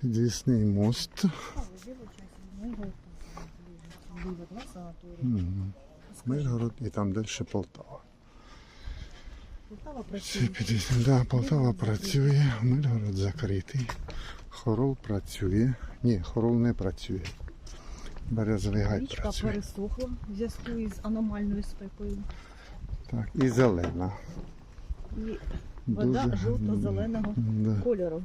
Підвісний мост. Миргород і там далі Полтава. Полтава працює. Да, Полтава працює, Миргород закритий. Хорол працює. Ні, Хорол не працює. Березовий гай Річка працює. пересохла в зв'язку із аномальною спекою. Так, і зелена. І вода Дуже, жовто-зеленого Да. кольору.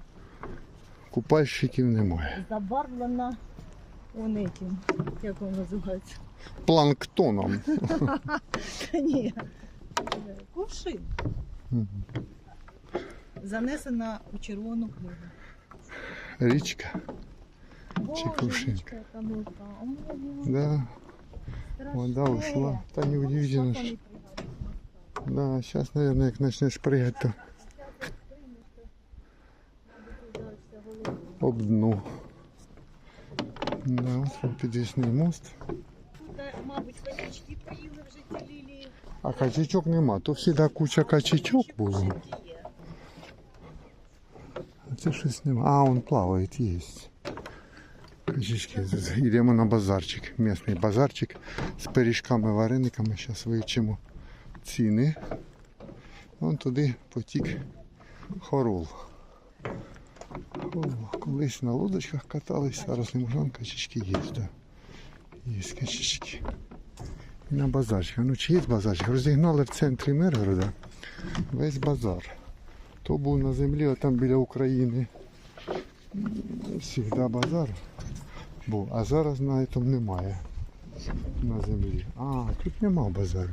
Купальщиків немає. Забарвлена он этим, як воно називається? Планктоном. Ні. Кувшин. Занесена у червону книгу. Річка. Боже, кувшин? Да, вода ушла. Та не удивительно. Що що- там Да, зараз, мабуть, як почнеш пригати, то об дну. Да, підвісний мост. Мабуть, конячки поїли вже ті лілії. А качечок нема. То завжди куча качечок було. А це щось нема. А, он плаває, є. Качечки. Йдемо на базарчик. Місний базарчик з пиріжками, варениками. Зараз вивчимо ціни. Вон туди потік хорол. Колись на лодочках катались, зараз не можна, качечки є, да. Є качечки. На базарчик. Ну чи є базарчик? Розігнали в центрі Миргорода весь базар. То був на землі, а там біля України. Завжди базар був, а зараз на цьому немає. На землі. А, тут нема базару.